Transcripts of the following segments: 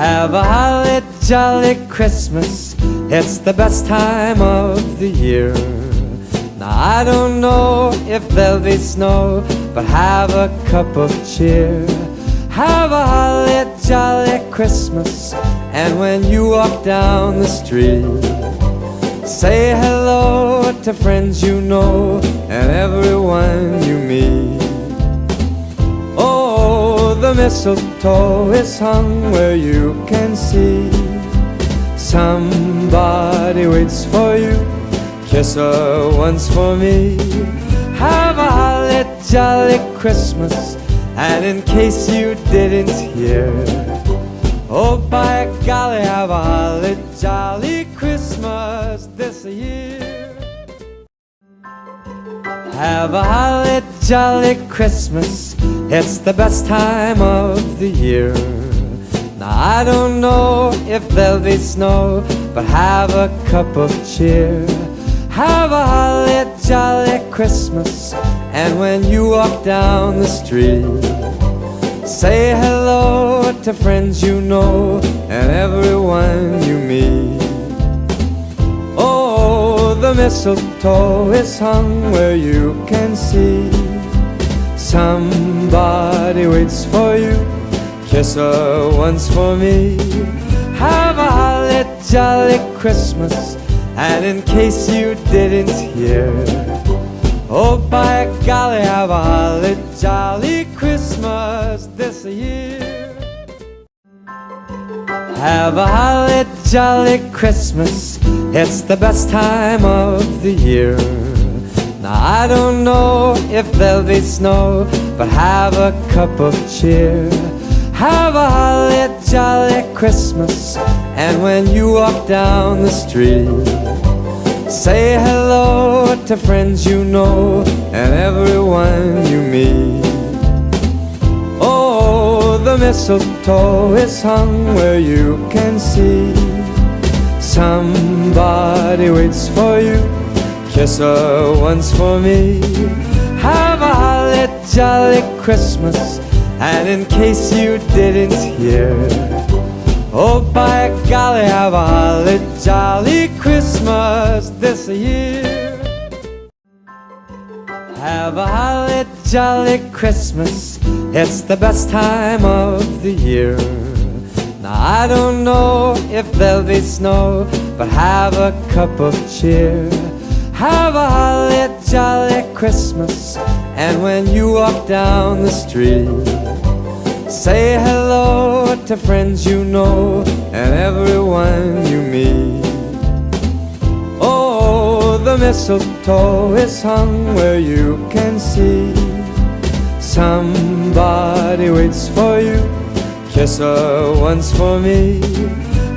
Have a holly jolly Christmas. It's the best time of the year. Now I don't know if there'll be snow, but have a cup of cheer. Have a holly jolly Christmas. And when you walk down the street, say hello to friends you know and everyone mistletoe is hung where you can see. Somebody waits for you. Kiss her once for me. Have a holly jolly Christmas. And in case you didn't hear, oh by golly, have a holly jolly Christmas this year. Have a holly jolly Christmas. It's the best time of the year. Now I don't know if there'll be snow, but have a cup of cheer. Have a holly jolly Christmas. And when you walk down the street, say hello to friends you know and everyone you meet. Oh, the mistletoe is hung where you can see. Somebody waits for you. Kiss her once for me. Have a holly jolly Christmas. And in case you didn't hear, oh by golly, have a holly jolly Christmas this year. Have a holly jolly Christmas. It's the best time of the year. Now I don't know if there'll be snow, but have a cup of cheer. Have a holly jolly Christmas. And when you walk down the street, say hello to friends you know and everyone you meet. Oh, the mistletoe is hung where you can see. Somebody waits for you. Kiss her once for me. Have a holly jolly Christmas. And in case you didn't hear, oh by golly, have a holly jolly Christmas this year. Have a holly jolly Christmas. It's the best time of the year. Now I don't know if there'll be snow, but have a cup of cheer. Have a holly jolly Christmas. And when you walk down the street, say hello to friends you know and everyone you meet. Oh, the mistletoe is hung where you can see. Somebody waits for you. Kiss her once for me.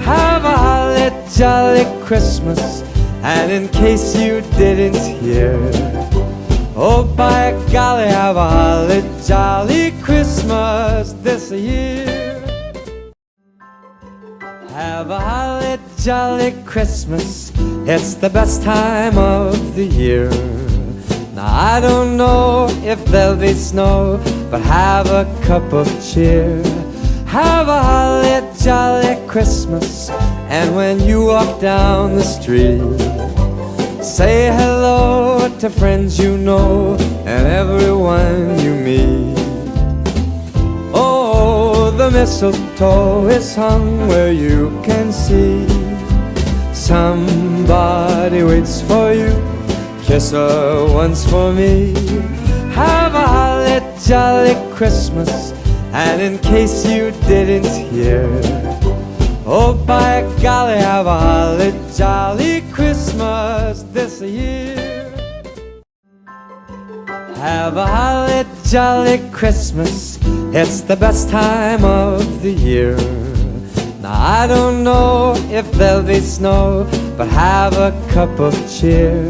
Have a holly jolly Christmas. And in case you didn't hear, oh by golly, have a holly jolly Christmas this year. Have a holly jolly Christmas. It's the best time of the year. Now I don't know if there'll be snow, but have a cup of cheer. Have a holly jolly Christmas. And when you walk down the street, say hello to friends you know and everyone you meet. Oh, the mistletoe is hung where you can see. Somebody waits for you. Kiss her once for me. Have a holly jolly Christmas. And in case you didn't hear, oh by golly, have a holly jolly Christmas this year. Have a holly jolly Christmas. It's the best time of the year. Now I don't know if there'll be snow, but have a cup of cheer.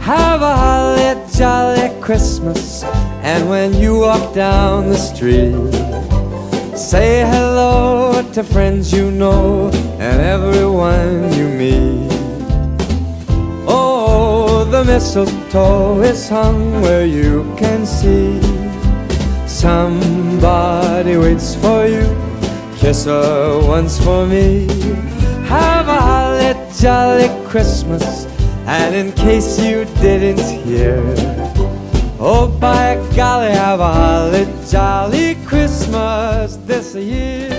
Have a holly jolly Christmas. And when you walk down the street, say hello to friends you know and everyone you meet. Oh, the mistletoe is hung where you can see. Somebody waits for you. Kiss her once for me. Have a holly jolly Christmas. And in case you didn't hear, oh by golly, have a holly jolly Christmas this year.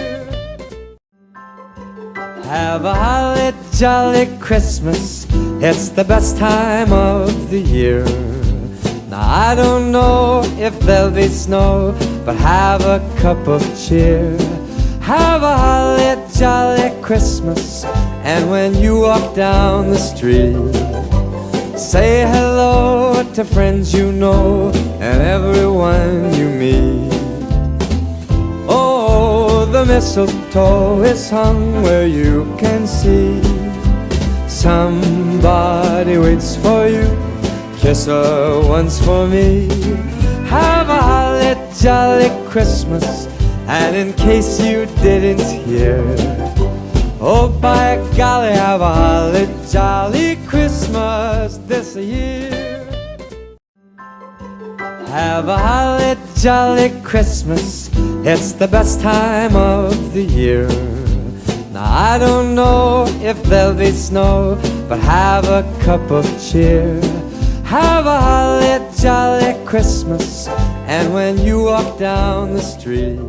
Have a holly jolly Christmas. It's the best time of the year. Now I don't know if there'll be snow, but have a cup of cheer. Have a holly jolly Christmas. And when you walk down the street, say hello to friends you know and everyone you meet. Mistletoe is hung where you can see. Somebody waits for you. Kiss her once for me. Have a holly jolly Christmas. And in case you didn't hear, oh by golly, have a holly jolly Christmas this year. Have a holly jolly Christmas. It's the best time of the year. Now I don't know if there'll be snow, but have a cup of cheer. Have a holly jolly Christmas. And when you walk down the street,